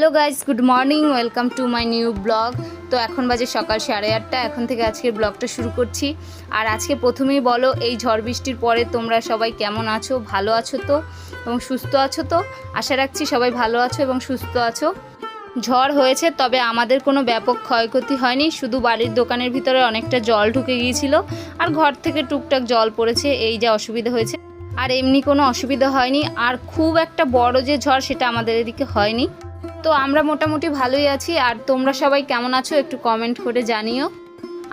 Hello guys good morning, welcome to my new blog. তো এখন বাজে সকাল সাড়ে আটটা, এখন থেকে আজকের ব্লগটা শুরু করছি। আর আজকে প্রথমেই বলো, এই ঝড় বৃষ্টির পরে তোমরা সবাই কেমন আছো? ভালো আছো তো? এবং সুস্থ আছো তো? আশা রাখছি সবাই ভালো আছো এবং সুস্থ আছো। ঝড় হয়েছে, তবে আমাদের কোনো ব্যাপক ক্ষয়ক্ষতি হয়নি। শুধু বাড়ির দোকানের ভিতরে অনেকটা জল ঢুকে গিয়েছিল, আর ঘর থেকে টুকটাক জল পড়েছে, এই যা অসুবিধা হয়েছে। আর এমনি কোনো অসুবিধা হয়নি, আর খুব একটা বড় যে ঝড়, সেটা আমাদের এদিকে হয়নি। তো আমরা মোটামুটি ভালোই আছি, আর তোমরা সবাই কেমন আছো একটু কমেন্ট করে জানিও।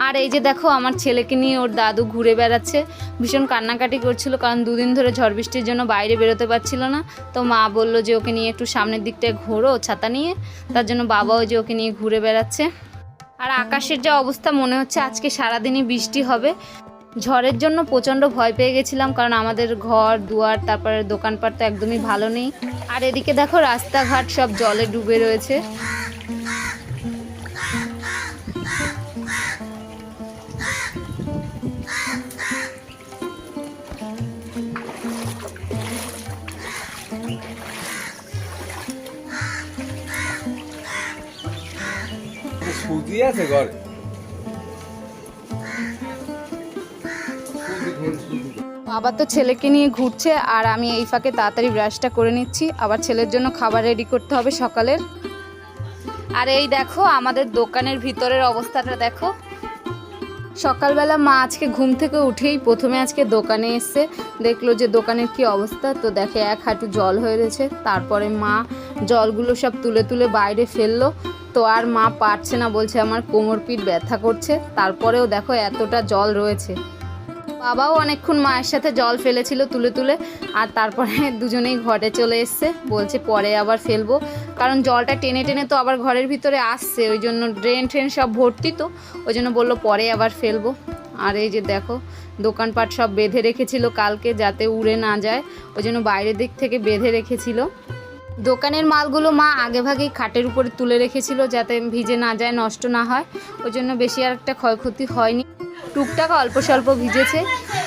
আর এই যে দেখো, আমার ছেলেকে নিয়ে ওর দাদু ঘুরে বেড়াচ্ছে। ভীষণ কান্নাকাটি করছিল, কারণ দুদিন ধরে ঝড় বৃষ্টির জন্য বাইরে বেরোতে পারছিল না। তো মা বলল যে, ওকে নিয়ে একটু সামনের দিকটায় ঘোরো ছাতা নিয়ে। তার জন্য বাবাও যে, ওকে নিয়ে ঘুরে বেড়াচ্ছে। আর আকাশের যা অবস্থা, মনে হচ্ছে আজকে সারাদিনই বৃষ্টি হবে। ঝড়ের জন্য প্রচণ্ড ভয় পেয়ে গেছিলাম, কারণ আমাদের ঘর, দুয়ার, তারপরে দোকানপাট তো একদমই ভালো নেই। আর এদিকে দেখো রাস্তাঘাট সব জলে ডুবে রয়েছে। আছে ঘরে? বাবা তো ছেলেকে নিয়ে ঘুরছে আর আমি এই ফাঁকে তাড়াতাড়ি ব্রাশটা করে নিচ্ছি। আবার ছেলের জন্য খাবার রেডি করতে হবে সকালের। আর এই দেখো, আমাদের দোকানের ভিতরের অবস্থাটা দেখো। সকালবেলা মা আজকে ঘুম থেকে উঠেই প্রথমে আজকে দোকানে এসছে। দেখল যে দোকানের কি অবস্থা, তো দেখে এক হাঁটু জল হয়ে রয়েছে তারপরে মা জলগুলো সব তুলে তুলে বাইরে ফেলল। তো আর মা পারছে না, বলছে আমার কোমর পিঠ ব্যথা করছে। তারপরেও দেখো এতটা জল রয়েছে। বাবাও অনেকক্ষণ মায়ের সাথে জল ফেলেছিল তুলে তুলে, আর তারপরে দুজনেই ঘরে চলে এসছে। বলছে পরে আবার ফেলব। কারণ জলটা টেনে টেনে তো আবার ঘরের ভিতরে আসছে, ওই জন্য ড্রেন ট্রেন সব ভর্তি তো, ওই জন্য বলল পরে আবার ফেলব। আর এই যে দেখো, দোকানপাট সব বেঁধে রেখেছিল কালকে যাতে উড়ে না যায়, ওই জন্য বাইরের দিক থেকে বেঁধে রেখেছিল। দোকানের মালগুলো মা আগে ভাগেই খাটের উপরে তুলে রেখেছিল যাতে ভিজে না যায়, নষ্ট না হয়, ওই জন্য বেশি আর একটা ক্ষয়ক্ষতি হয়নি। টুকটাক অল্প স্বল্প ভিজেছে।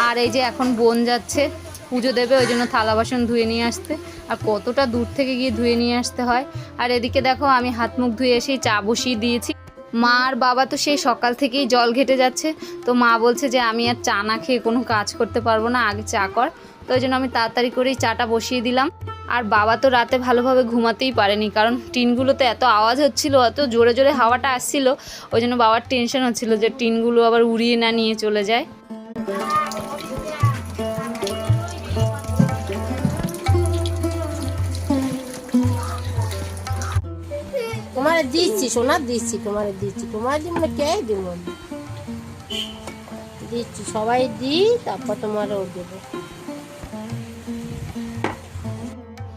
আর এই যে এখন বোন যাচ্ছে, পুজো দেবে, ওই জন্য থালা বাসন ধুয়ে নিয়ে আসতে। আর কতটা দূর থেকে গিয়ে ধুয়ে নিয়ে আসতে হয়। আর এদিকে দেখো, আমি হাত মুখ ধুয়ে এসেই চা বসিয়ে দিয়েছি। মা আর বাবা তো সেই সকাল থেকেই জল ঘেটে যাচ্ছে। তো মা বলছে যে, আমি আর চা না খেয়ে কোনো কাজ করতে পারব না, আগে চা কর। তো ওই জন্য আমি তাড়াতাড়ি করেই চাটা বসিয়ে দিলাম। আর বাবা তো রাতে ভালোভাবে ঘুমাতেই পারেনি, কারণ টিনগুলোতে এত আওয়াজ হচ্ছিল, এত জোরে জোরে হাওয়াটা আসছিল, ওই জন্য বাবার টেনশন হচ্ছিল যে টিনগুলো আবার উড়িয়ে না নিয়ে চলে যায়। তোমার দিচ্ছি, সোনা দিচ্ছি, তোমার দিচ্ছি, তোমার কে দিব? দিচ্ছি, সবাই দিই, তারপর তোমারও দেবো।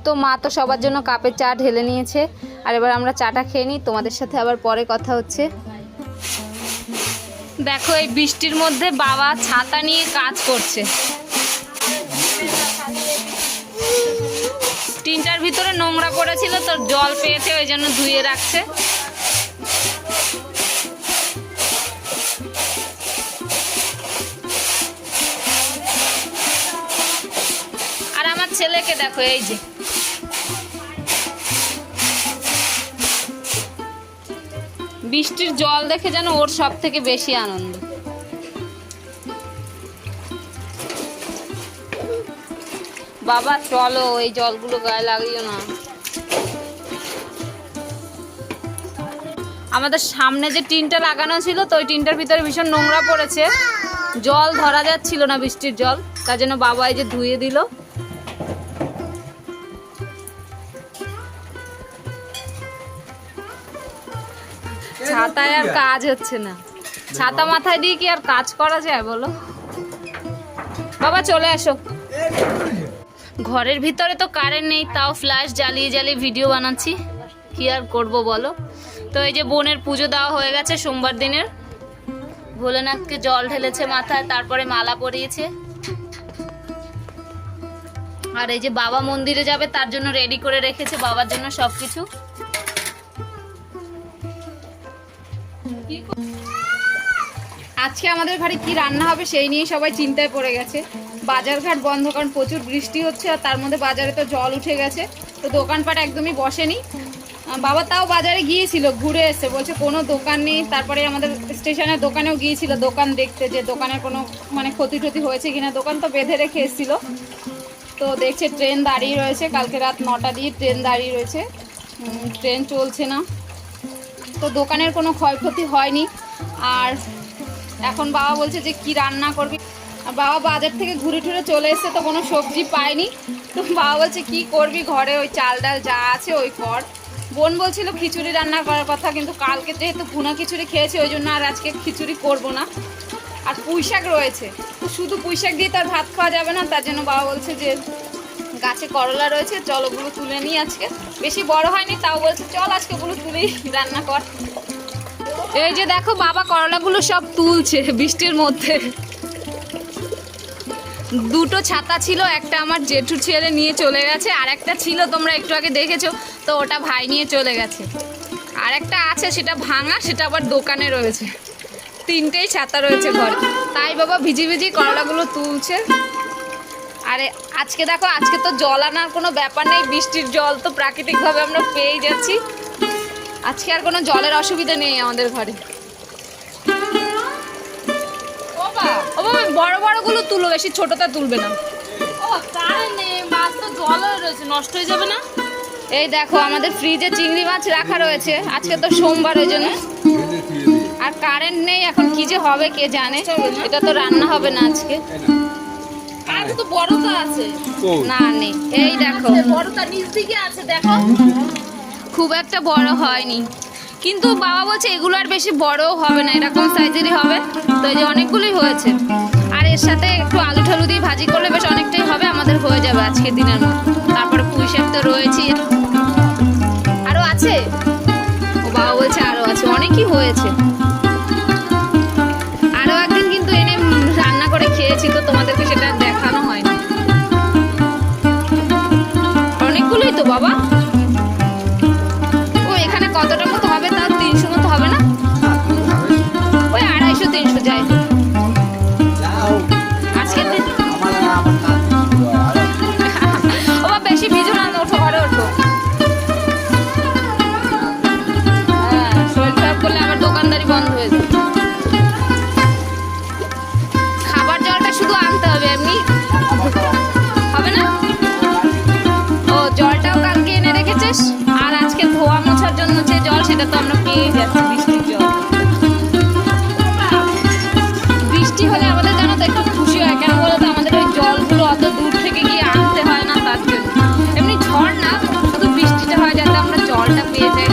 তো মা তো সবার জন্য কাপে চা ঢেলে নিয়েছে। আর এবার আমরা চাটা খেয়ে নিই, তোমাদের সাথে আবার পরে কথা হচ্ছে। দেখো, এই বৃষ্টির মধ্যে বাবা ছাতা নিয়ে কাজ করছে। টিনটার ভিতরে নোংরা পড়েছিল, তো জল পেয়েছে, ওই জন্য ধুয়ে রাখছে। আর আমার ছেলেকে দেখো, এই যে। বৃষ্টির জল দেখে যেন ওর সব থেকে বেশি আনন্দ। বাবা, চলো, এই জলগুলো গায়ে লাগিও না। আমাদের সামনে যে টিনটা লাগানো ছিল, তো ওই টিনটার ভিতরে ভীষণ নোংরা পড়েছে। জল ধরা যাচ্ছিল না বৃষ্টির জল, তার জন্য বাবা এই যে ধুয়ে দিল। ছাতায় আর কাজ হচ্ছে না। ছাতা মাথায় দিয়ে কি আর কাজ করা যায় বলো? বাবা চলে আসো। ঘরের ভিতরে তো কারেন্ট নেই তাও ফ্ল্যাশ জ্বালিয়ে জ্বালিয়ে ভিডিও বানাচ্ছি। কি আর করব বলো? তো এই যে বোনের পুজো দেওয়া হয়ে গেছে সোমবার দিনের। ভোলেনাথকে জল ঢেলেছে মাথায় তারপরে মালা পরিয়েছে। আর এই যে বাবা মন্দিরে যাবে তার জন্য রেডি করে রেখেছে বাবার জন্য সব কিছু আজকে আমাদের ঘরে কি রান্না হবে সেই নিয়ে সবাই চিন্তায় পড়ে গেছে। বাজারঘাট বন্ধ কারণ প্রচুর বৃষ্টি হচ্ছে আর তার মধ্যে বাজারে তো জল উঠে গেছে। তো দোকানপাট একদমই বসেনি। বাবা তাও বাজারে গিয়েছিল, ঘুরে এসে। বলছে কোনো দোকান নেই। তারপরে আমাদের স্টেশনের দোকানেও গিয়েছিল দোকান দেখতে যে দোকানের কোনো মানে ক্ষতি টতি হয়েছে কিনা। দোকান তো বেঁধে রেখে এসেছিল। তো দেখছে ট্রেন দাঁড়িয়ে রয়েছে। কালকে রাত নটা দিয়ে ট্রেন দাঁড়িয়ে রয়েছে। ট্রেন চলছে না। তো দোকানের কোনো ক্ষয়ক্ষতি হয়নি। আর এখন বাবা বলছে যে কি রান্না করবি? আর বাবা বাজার থেকে ঘুরে টুরে চলে এসছে তো কোনো সবজি পায়নি। তো বাবা বলছে, কি করবি ঘরে? ওই চাল ডাল যা আছে ওই কর। বোন বলছিল, খিচুড়ি রান্না করার কথা, কিন্তু কালকে যেহেতু ভুনা খিচুড়ি খেয়েছি, ওই জন্য আর আজকে খিচুড়ি করব না। আর পুঁই শাক রয়েছে। তো শুধু পুঁই শাক দিয়ে তার ভাত খাওয়া যাবে না, তার জন্য বাবা বলছে যে গাছে করলা রয়েছে, চল ওগুলো তুলে নিই আজকে। বেশি বড় হয়নি, তাও বলছে, চল আজকে ওগুলো তুলেই রান্না কর। এই যে দেখো, বাবা করলাগুলো সব তুলছে বৃষ্টির মধ্যে। দুটো ছাতা ছিল, একটা আমার জেঠু ছেলে নিয়ে চলে গেছে, আর একটা ছিল, তোমরা একটু আগে দেখেছ, তো ওটা ভাই নিয়ে চলে গেছে। আর একটা আছে, সেটা ভাঙা, সেটা আবার দোকানে রয়েছে। তিনটেই ছাতা রয়েছে ঘরে। তাই বাবা ভিজি ভিজি করলাগুলো তুলছে। আরে আজকে দেখো আজকে তো জল আনার কোনো ব্যাপার নেই বৃষ্টির জল তো প্রাকৃতিকভাবে আমরা পেয়েই যাচ্ছি। আজকে আর কোনো জলের অসুবিধা নেই আমাদের ঘরে। ও বাবা বড় বড়গুলো তুলো বেশি ছোটটা তুলবে না। ও কারেন্ট নেই মাছ তো জলও রয়েছে নষ্ট হয়ে যাবে না? এই দেখো আমাদের ফ্রিজে চিংড়ি মাছ রাখা রয়েছে। আজকে তো সোমবার ওই জন্য। আর কারেন্ট নেই এখন কি যে হবে কে জানে? এটা তো রান্না হবে না আজকে। তো বড়টা আছে। না নেই। এই দেখো। বড়টা নিচ দিকে আছে দেখো। খুব একটা বড় হয়নি। কিন্তু বাবা বলছে এগুলো আর বেশি বড়ও হবে না এরকম সাইজেরই হবে। তো এই যে অনেকগুলোই হয়েছে। আর এর সাথে একটু আলু ঠালু দিয়ে ভাজি করলে বেশ অনেকটাই হবে আমাদের হয়ে যাবে আজকে দিনের মতো। তারপরে পুঁই শাক তো রয়েছে। আরও আছে? ও বাবা বলছে আরও আছে। অনেকই হয়েছে। আরও একদিন কিন্তু এনে রান্না করে খেয়েছি তো তোমাদেরকে সেটা এনে আর আজকে ধোয়া মোছার জন্য যে জল, সেটা তো আমরা পেয়ে যাচ্ছি বৃষ্টির জল। বৃষ্টি হলে আমাদের জানো তো একটু খুশি হয়। কেন বলো তো? আমাদের ওই জলগুলো অত দূর থেকে গিয়ে আনতে হয় না তার জন্য। এমনি ঝড় না, শুধু বৃষ্টিটা হয় যাতে আমরা জলটা পেয়ে যাই।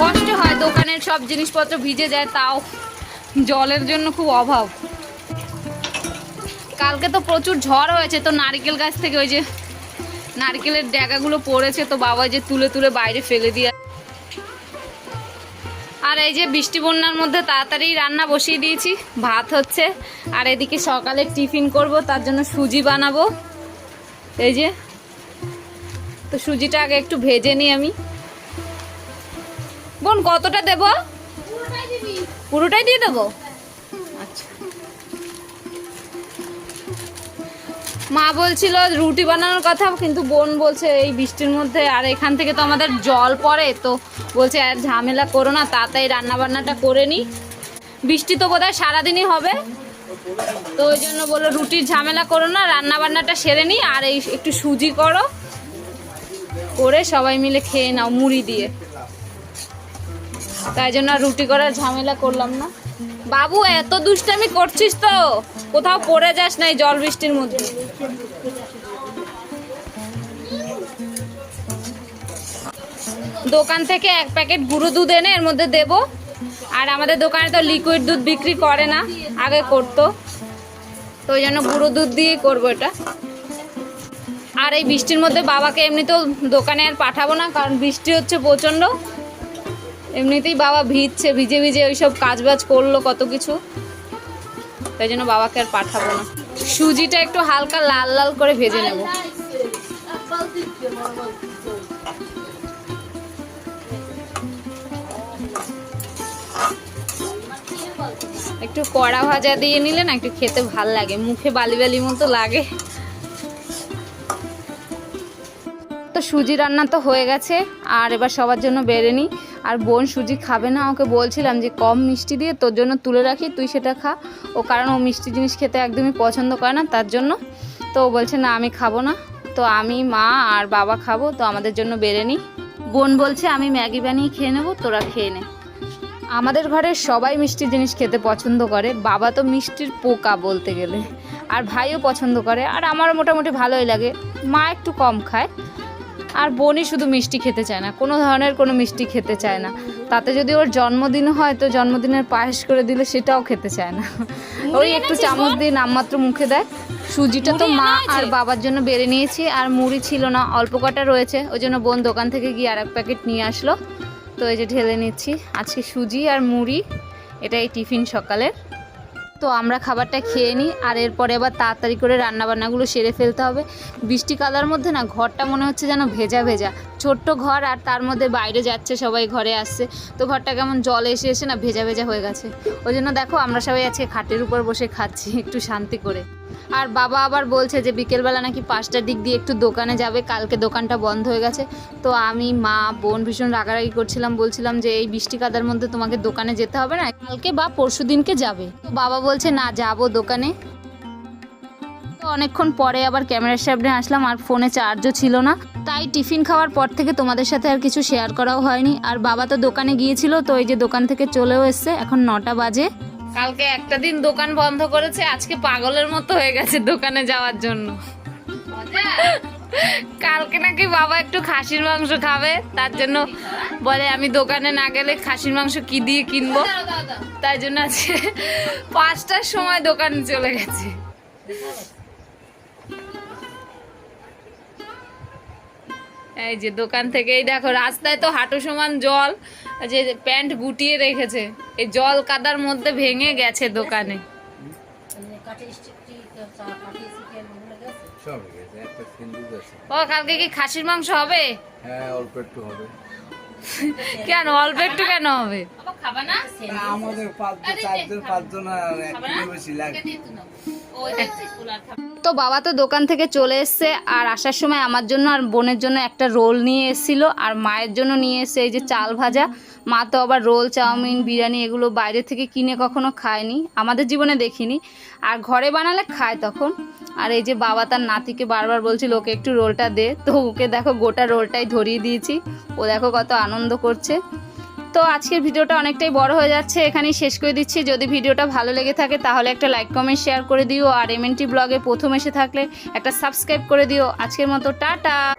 কষ্ট হয়, দোকানের সব জিনিসপত্র ভিজে যায়, তাও জলের জন্য খুব অভাব। কালকে তো প্রচুর ঝড় হয়েছে, তো নারকেল গাছ থেকে ওই যে নারকেলের ড্যাগাগুলো পড়েছে তো বাবা যে তুলে তুলে বাইরে ফেলে দিয়ে আর এই যে বৃষ্টি বন্যার মধ্যে তাড়াতাড়ি রান্না বসিয়ে দিয়েছি, ভাত হচ্ছে। আর এদিকে সকালে টিফিন করব, তার জন্য সুজি বানাবো। এই যে, তো সুজিটা আগে একটু ভেজে নিই আমি। বোন, কতটা দেব? পুরোটাই দিয়ে দেবো? আচ্ছা। মা বলছিল রুটি বানানোর কথা, কিন্তু বোন বলছে এই বৃষ্টির মধ্যে, আর এখান থেকে তো আমাদের জল পড়ে, তো বলছে আর ঝামেলা করো না, তাড়াতাড়ি রান্না বান্নাটা করে নিই বৃষ্টি তো বোধহয় সারাদিনই হবে, তো ওই জন্য বলল রুটির ঝামেলা করো না রান্না বান্নাটা সেরে নিই আর এই একটু সুজি করো, করে সবাই মিলে খেয়ে নাও মুড়ি দিয়ে। তাই জন্য রুটি করার ঝামেলা করলাম না। বাবু, এত দুষ্টামি করছিস তো। কোথাও পড়ে যাস না এই জল বৃষ্টির মধ্যে। দোকান থেকে এক প্যাকেট গুঁড়ো দুধ এনে এর মধ্যে দেব। আর আমাদের দোকানে তো লিকুইড দুধ বিক্রি করে না, আগে করতো। তো ওই জন্য গুঁড়ো দুধ দিয়েই করব এটা। আর এই বৃষ্টির মধ্যে বাবাকে এমনিতেও দোকানে আর পাঠাবো না, কারণ বৃষ্টি হচ্ছে প্রচণ্ড। এমনিতেই বাবা ভিজছে, ভিজে ভিজে ওইসব কাজ বাজ করল কত কিছু। তাই জন্য বাবাকে আর পাঠাবো না। সুজিটা একটু হালকা লাল লাল করে ভেজে নেব। একটু কড়া ভাজা দিয়ে নিলে না একটু খেতে ভালো লাগে, মুখে বালি বালি মতো লাগে। তো সুজি রান্না তো হয়ে গেছে, আর এবার সবার জন্য বেড়ে নিই। আর বোন সুজি খাবে না, ওকে বলছিলাম যে কম মিষ্টি দিয়ে তোর জন্য তুলে রাখি, তুই সেটা খা। ও কারণ ও মিষ্টি জিনিস খেতে একদমই পছন্দ করে না, তার জন্য। তো ও বলছে, না, আমি খাব না। তো আমি, মা আর বাবা খাব, তো আমাদের জন্য বেড়ে নিই। বোন বলছে, আমি ম্যাগি বানিয়ে খেয়ে নেব, তোরা খেয়ে নে। আমাদের ঘরে সবাই মিষ্টি জিনিস খেতে পছন্দ করে, বাবা তো মিষ্টির পোকা বলতে গেলে। আর ভাইও পছন্দ করে, আর আমারও মোটামুটি ভালোই লাগে। মা একটু কম খায়। আর বোনই শুধু মিষ্টি খেতে চায় না কোনো ধরনের কোনো মিষ্টি খেতে চায় না। তাতে যদি ওর জন্মদিন হয় তো জন্মদিনের পায়েস করে দিলে সেটাও খেতে চায় না। ওই একটু চামচ দিয়ে নামমাত্র মুখে দেয় সুজিটা তো মা আর বাবার জন্য বেড়ে নিয়েছি আর মুড়ি ছিল না অল্প কটা রয়েছে। ওই জন্য বোন দোকান থেকে গিয়ে আর এক প্যাকেট নিয়ে আসলো। তো এই যে ঢেলে নিচ্ছি। আজকে সুজি আর মুড়ি এটা এই টিফিন সকালের। তো আমরা খাবারটা খেয়ে নিই, আর এরপরে আবার তাড়াতাড়ি করে রান্নাবান্নাগুলো সেরে ফেলতে হবে। বৃষ্টি কাদার মধ্যে না, ঘরটা মনে হচ্ছে যেন ভেজা ভেজা। ছোট্ট ঘর আর তার মধ্যে বাইরে যাচ্ছে, সবাই ঘরে আসছে। তো ঘরটা কেমন জল এসে এসে না ভেজা ভেজা হয়ে গেছে। ওই জন্য দেখো আমরা সবাই আজকে খাটের উপর বসে খাচ্ছি, একটু শান্তি করে। আর বাবা আবার বলছে যে বিকেলবেলা নাকি পাঁচটার দিক দিয়ে একটু দোকানে যাবে, কালকে দোকানটা বন্ধ হয়ে গেছে। তো আমি, মা, বোন ভীষণ রাগারাগি করছিলাম, বলছিলাম যে এই বৃষ্টি কাদার মধ্যে তোমাকে দোকানে যেতে হবে না, কালকে বা পরশু দিনকে যাবে। তো বাবা বলছে, না, যাব দোকানে। তো অনেকক্ষণ পরে আবার ক্যামেরার সামনে আসলাম আর ফোনে চার্জও ছিল না। তাই টিফিন খাওয়ার পর থেকে তোমাদের সাথে আর কিছু শেয়ার করাও হয়নি। আর বাবা তো দোকানে গিয়েছিল, তো এই যে দোকান থেকে চলেও এসছে। এখন নটা বাজে। কালকে একটা দিন দোকান বন্ধ করেছে, আজকে পাগলের মতো হয়ে গেছে দোকানে যাওয়ার জন্য। কালকে নাকি বাবা একটু খাসির মাংস খাবে, তার জন্য বলে আমি দোকানে না গেলে খাসির মাংস কি দিয়ে কিনবো? তাই জন্য আজকে পাঁচটার সময় দোকানে চলে গেছে। এই যে দোকান থেকে এই দেখো রাস্তায় তো হাঁটু সমান জল যে প্যান্ট গুটিয়ে রেখেছে এই জল কাদার মধ্যে ভেঙে গেছে দোকানে। ও কালকে কি খাসির মাংস হবে? হ্যাঁ অল্প একটু হবে। কেন? অল্প একটু কেন হবে? আমাদের চারজন পাঁচজন বেশি খাবে তো বাবা তো দোকান থেকে চলে এসছে আর আসার সময় আমার জন্য আর বোনের জন্য একটা রোল নিয়ে এসেছিল আর মায়ের জন্য নিয়ে এসছে এই যে চাল ভাজা। মা তো আবার রোল, চাউমিন, বিরিয়ানি এগুলো বাইরে থেকে কিনে কখনো খায়নি, আমাদের জীবনে দেখিনি। আর ঘরে বানালে খায় তখন। আর এই যে বাবা তার নাতিকে বারবার বলছিল, ওকে একটু রোলটা দে। তো ওকে দেখো গোটা রোলটাই ধরিয়ে দিয়েছি। ও দেখো কত আনন্দ করছে। তো আজকের ভিডিওটা অনেকটাই বড় হয়ে যাচ্ছে, এখানেই শেষ করে দিচ্ছি। যদি ভিডিওটা ভালো লেগে থাকে, তাহলে একটা লাইক, কমেন্ট, শেয়ার করে দিও। আর এমএনটি ব্লগে প্রথম এসে থাকলে একটা সাবস্ক্রাইব করে দিও। আজকের মতো, টাটা!